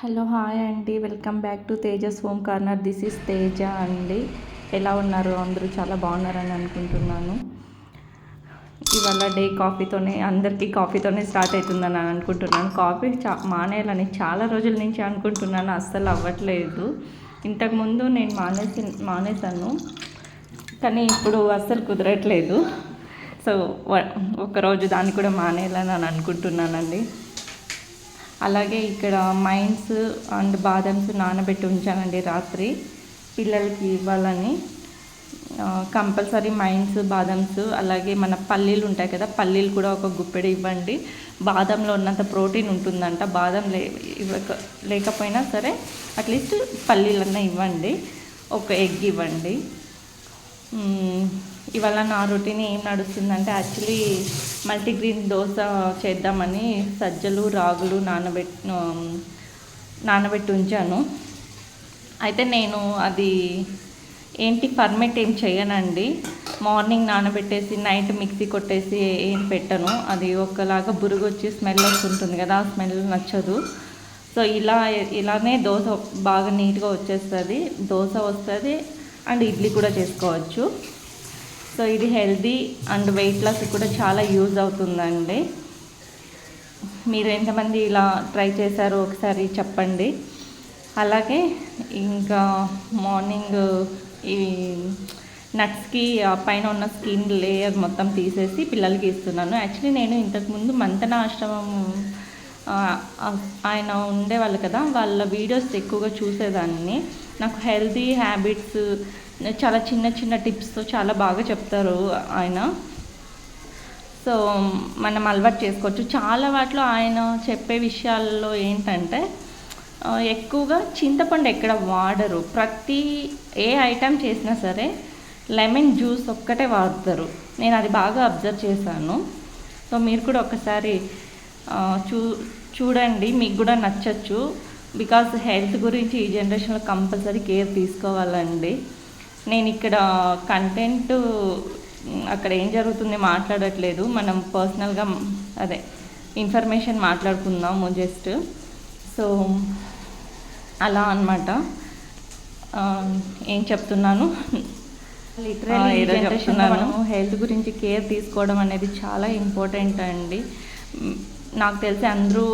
Hello hi అండి welcome back to Tejas home corner. This is Teja అండి. ఎలా ఉన్నారు అందరూ? చాలా బాగున్నారని అనుకుంటున్నాను. ఇవాళ డే కాఫీతోనే అందరికీ కాఫీతోనే స్టార్ట్ అవుతుందని అనుకుంటున్నాను. కాఫీ చా మానేయాలని చాలా రోజుల నుంచి అనుకుంటున్నాను. అస్సలు అవ్వట్లేదు. ఇంతకుముందు నేను మానేసి మానేశాను. కానీ ఇప్పుడు అస్సలు కుదరట్లేదు. సో ఒకరోజు దాన్ని కూడా మానేయాలని అని అనుకుంటున్నానండి. అలాగే ఇక్కడ మైన్స్ అండ్ బాదమ్స్ నానబెట్టి ఉంచానండి రాత్రి పిల్లలకి ఇవ్వాలని. కంపల్సరీ మైన్స్ బాదమ్స్ అలాగే మన పల్లీలు ఉంటాయి కదా పల్లీలు కూడా ఒక గుప్పెడు ఇవ్వండి. బాదంలో ఉన్నంత ప్రోటీన్ ఉంటుందంట బాదం లే ఇవ్వక లేకపోయినా సరే అట్లీస్ట్ పల్లీలన్నా ఇవ్వండి. ఒక ఎగ్ ఇవ్వండి. ఇవాళ నా రొటీన్ ఏం నడుస్తుందంటే యాక్చువల్లీ మల్టీగ్రీన్ దోశ చేద్దామని సజ్జలు రాగులు నానబెట్ నానబెట్టి ఉంచాను. అయితే నేను అది ఏంటి ఫర్మెంట్ ఏం చేయనండి. మార్నింగ్ నానబెట్టేసి నైట్ మిక్సీ కొట్టేసి ఏం పెట్టను. అది ఒకలాగా బురుగు వచ్చి స్మెల్ వస్తుంటుంది కదా ఆ స్మెల్ నచ్చదు. సో ఇలా ఇలానే దోశ బాగా నీట్గా వచ్చేస్తుంది. దోశ వస్తుంది అండ్ ఇడ్లీ కూడా చేసుకోవచ్చు. సో ఇది హెల్దీ అండ్ వెయిట్ లాస్ కూడా చాలా యూజ్ అవుతుందండి. మీరు ఎంతమంది ఇలా ట్రై చేశారో ఒకసారి చెప్పండి. అలాగే ఇంకా మార్నింగ్ ఈ నట్స్కి పైన ఉన్న స్కిన్ లేయర్ మొత్తం తీసేసి పిల్లలకి ఇస్తున్నాను. యాక్చువల్లీ నేను ఇంతకుముందు మంతన ఆశ్రమం ఆయన ఉండేవాళ్ళు కదా వాళ్ళ వీడియోస్ ఎక్కువగా చూసేదాన్ని. నాకు హెల్తీ హ్యాబిట్స్ చాలా చిన్న చిన్న టిప్స్తో చాలా బాగా చెప్తారు ఆయన. సో మనం అలవాటు చేసుకోవచ్చు. చాలా వాటిలో ఆయన చెప్పే విషయాల్లో ఏంటంటే ఎక్కువగా చింతపండు ఎక్కడ వాడరు. ప్రతి ఏ ఐటెం చేసినా సరే లెమన్ జ్యూస్ ఒక్కటే వాడతారు. నేను అది బాగా అబ్జర్వ్ చేశాను. సో మీరు కూడా ఒకసారి చూ చూడండి. మీకు కూడా నచ్చచ్చు. బికాస్ హెల్త్ గురించి ఈ జనరేషన్లో కంపల్సరీ కేర్ తీసుకోవాలండి. నేను ఇక్కడ కంటెంట్ అక్కడ ఏం జరుగుతుంది మాట్లాడట్లేదు. మనం పర్సనల్గా అదే ఇన్ఫర్మేషన్ మాట్లాడుకుందాము జస్ట్ సో అలా అనమాట ఏం చెప్తున్నాను? మనము హెల్త్ గురించి కేర్ తీసుకోవడం అనేది చాలా ఇంపార్టెంట్ అండి. నాకు తెలిసి అందరూ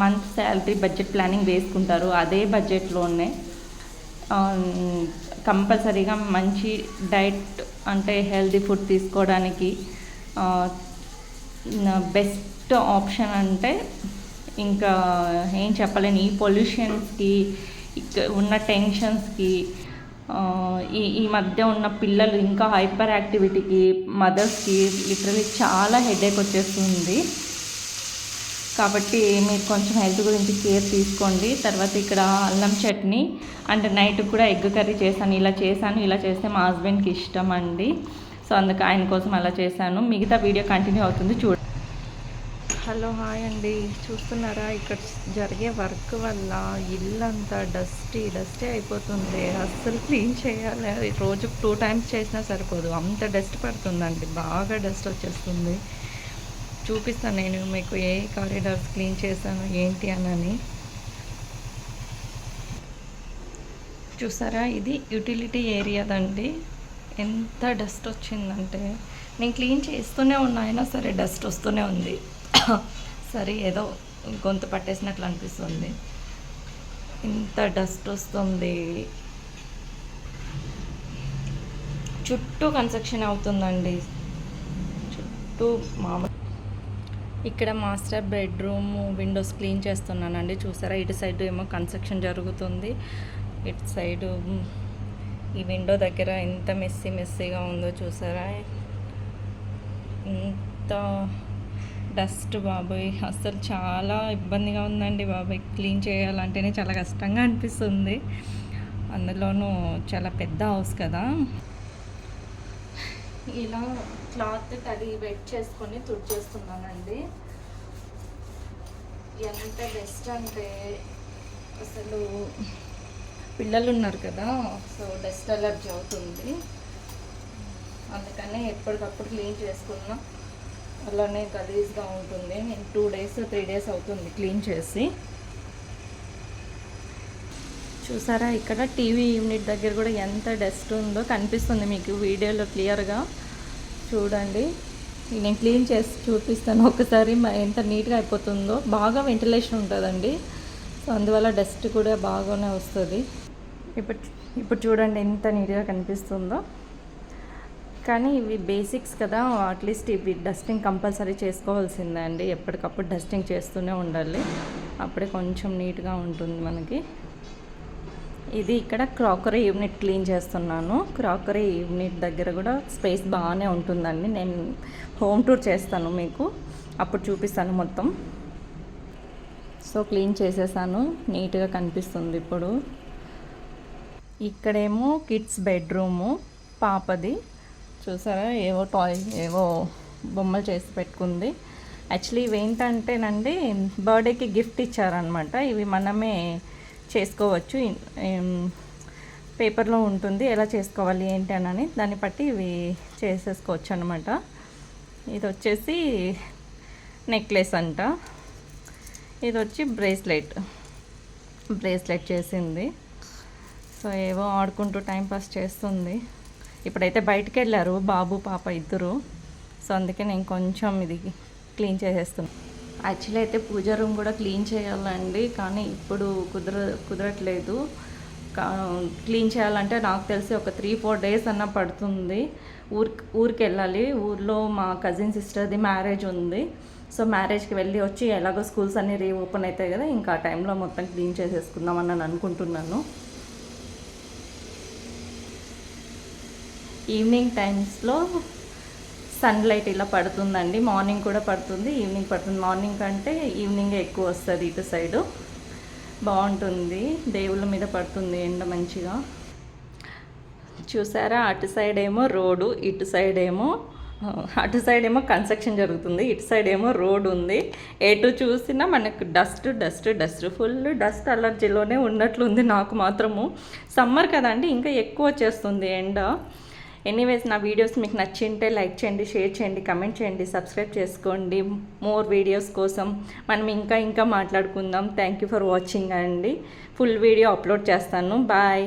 మంత్ శాలరీ బడ్జెట్ ప్లానింగ్ వేసుకుంటారు. అదే బడ్జెట్లోనే కంపల్సరీగా మంచి డైట్ అంటే హెల్దీ ఫుడ్ తీసుకోవడానికి బెస్ట్ ఆప్షన్ అంటే ఇంకా ఏం చెప్పలేను. ఈ పొల్యూషన్స్కి ఉన్న టెన్షన్స్కి ఈ ఈ మధ్య ఉన్న పిల్లలు ఇంకా హైపర్ యాక్టివిటీకి మదర్స్కి లిటరలీ చాలా హెడేక్ వచ్చేస్తుంది. కాబట్టి మీరు కొంచెం హెల్త్ గురించి కేర్ తీసుకోండి. తర్వాత ఇక్కడ అల్లం చట్నీ అండ్ నైట్ కూడా ఎగ్ కర్రీ చేశాను. ఇలా చేశాను. ఇలా చేస్తే మా హస్బెండ్కి ఇష్టం అండి. సో అందుకు ఆయన కోసం అలా చేశాను. మిగతా వీడియో కంటిన్యూ అవుతుంది. చూడ. హలో హాయ్ అండి. చూస్తున్నారా? ఇక్కడ జరిగే వర్క్ వల్ల ఇల్లంతా డస్టీ డస్టీ అయిపోతుంది. అస్సలు క్లీన్ చేయాలి. రోజు టూ టైమ్స్ చేసినా సరిపోదు. అంత డస్ట్ పడుతుందండి. బాగా డస్ట్ వచ్చేస్తుంది. చూపిస్తాను నేను మీకు ఏ కారిడార్స్ క్లీన్ చేశాను ఏంటి అనని. చూసారా? ఇది యూటిలిటీ ఏరియాదండి ఎంత డస్ట్ వచ్చిందంటే నేను క్లీన్ చేస్తూనే ఉన్నా అయినా సరే డస్ట్ వస్తూనే ఉంది. సరే ఏదో గొంతు పట్టేసినట్లు అనిపిస్తుంది. ఇంత డస్ట్ వస్తుంది. చుట్టూ కన్స్ట్రక్షన్ అవుతుందండి. చుట్టూ మామూలు ఇక్కడ మాస్టర్ బెడ్రూమ్ విండోస్ క్లీన్ చేస్తున్నానండి. చూసారా ఇటు సైడ్ ఏమో కన్స్ట్రక్షన్ జరుగుతుంది. ఇటు సైడు ఈ విండో దగ్గర ఎంత మెస్సీ మెస్సీగా ఉందో చూసారా. ఇంత డస్ట్ బాబాయ్. అసలు చాలా ఇబ్బందిగా ఉందండి బాబాయ్. క్లీన్ చేయాలంటేనే చాలా కష్టంగా అనిపిస్తుంది. అందులోనూ చాలా పెద్ద హౌస్ కదా. ఇలా క్లాత్ అది వెట్ చేసుకొని తుడిచేస్తున్నానండి ఎంత బెస్ట్ అంటే అసలు పిల్లలు ఉన్నారు కదా సో డస్ట్ అలర్జీ అవుతుంది. అందుకనే ఎప్పటికప్పుడు క్లీన్ చేసుకున్నా. అలానే గలీజ్గా ఉంటుంది. నేను టూ డేస్ త్రీ డేస్ అవుతుంది క్లీన్ చేసి. చూసారా ఇక్కడ టీవీ యూనిట్ దగ్గర కూడా ఎంత డస్ట్ ఉందో కనిపిస్తుంది మీకు వీడియోలో క్లియర్గా. చూడండి. నేను క్లీన్ చేసి చూపిస్తాను. ఒకసారి ఎంత నీట్గా అయిపోతుందో. బాగా వెంటిలేషన్ ఉంటుందండి. సో అందువల్ల డస్ట్ కూడా బాగానే వస్తుంది. ఇప్పుడు ఇప్పుడు చూడండి ఎంత నీట్గా కనిపిస్తుందో. కానీ ఇవి బేసిక్స్ కదా. అట్లీస్ట్ ఇవి డస్టింగ్ కంపల్సరీ చేసుకోవాల్సిందే అండి. ఎప్పటికప్పుడు డస్టింగ్ చేస్తూనే ఉండాలి. అప్పుడే కొంచెం నీట్గా ఉంటుంది మనకి. ఇది ఇక్కడ క్రాకరీ యూనిట్ క్లీన్ చేస్తున్నాను. క్రాకరీ యూనిట్ దగ్గర కూడా స్పేస్ బాగానే ఉంటుందండి. నేను హోమ్ టూర్ చేస్తాను మీకు. అప్పుడు చూపిస్తాను మొత్తం. సో క్లీన్ చేసేసాను. నీట్గా కనిపిస్తుంది ఇప్పుడు. ఇక్కడేమో కిడ్స్ బెడ్రూము పాపది. చూసారా? ఏవో టాయ్ ఏవో బొమ్మలు చేసి పెట్టుకుంది. యాక్చువల్లీ ఇవి ఏంటంటేనండి బర్త్డేకి గిఫ్ట్ ఇచ్చారనమాట ఇవి మనమే చేసుకోవచ్చు. పేపర్లో ఉంటుంది ఎలా చేసుకోవాలి ఏంటి అని దాన్ని బట్టి ఇవి చేసేసుకోవచ్చు అనమాట ఇది వచ్చేసి నెక్లెస్ అంట. ఇది వచ్చి బ్రేస్లెట్. బ్రేస్లెట్ చేసింది. సో ఏవో ఆడుకుంటూ టైంపాస్ చేస్తుంది. ఇప్పుడైతే బయటికి వెళ్ళారు బాబు పాప ఇద్దరు. సో అందుకే నేను కొంచెం ఇది క్లీన్ చేసేస్తున్నాను యాక్చువల్లీ అయితే పూజ రూమ్ కూడా క్లీన్ చేయాలండి కానీ ఇప్పుడు కుదర కుదరట్లేదు. కా- క్లీన్ చేయాలంటే నాకు తెలిసి ఒక త్రీ ఫోర్ డేస్ అన్న పడుతుంది. ఊరి ఊరికి వెళ్ళాలి ఊర్లో మా కజిన్ సిస్టర్ది మ్యారేజ్ ఉంది. సో మ్యారేజ్కి వెళ్ళి వచ్చి ఎలాగో స్కూల్స్ అన్నీ రీ ఓపెన్ అవుతాయి కదా ఇంకా ఆ టైంలో మొత్తం క్లీన్ చేసేసుకుందామని నేను అనుకుంటున్నాను. ఈవినింగ్ టైమ్స్లో సన్లైట్ ఇలా పడుతుందండి. మార్నింగ్ కూడా పడుతుంది ఈవినింగ్ పడుతుంది. మార్నింగ్ కంటే ఈవినింగ్ ఎక్కువ వస్తుంది ఇటు సైడు. బాగుంటుంది. దేవుళ్ళ మీద పడుతుంది ఎండ మంచిగా. చూసారా? అటు సైడ్ ఏమో రోడ్డు ఇటు సైడ్ ఏమో అటు సైడ్ ఏమో కన్స్ట్రక్షన్ జరుగుతుంది ఇటు సైడ్ ఏమో రోడ్ ఉంది. ఎటు చూసినా మనకు dust dust dust full dust అలర్జీలోనే ఉన్నట్లుంది నాకు మాత్రము. సమ్మర్ కదండి ఇంకా ఎక్కువ వచ్చేస్తుంది ఎండ. ఎనీవేస్ నా వీడియోస్ మీకు నచ్చింటే లైక్ చేయండి షేర్ చేయండి కమెంట్ చేయండి సబ్స్క్రైబ్ చేసుకోండి. మోర్ వీడియోస్ కోసం మనం ఇంకా ఇంకా మాట్లాడుకుందాం. థ్యాంక్ యూ ఫర్ వాచింగ్ అండి. ఫుల్ వీడియో అప్లోడ్ చేస్తాను. బాయ్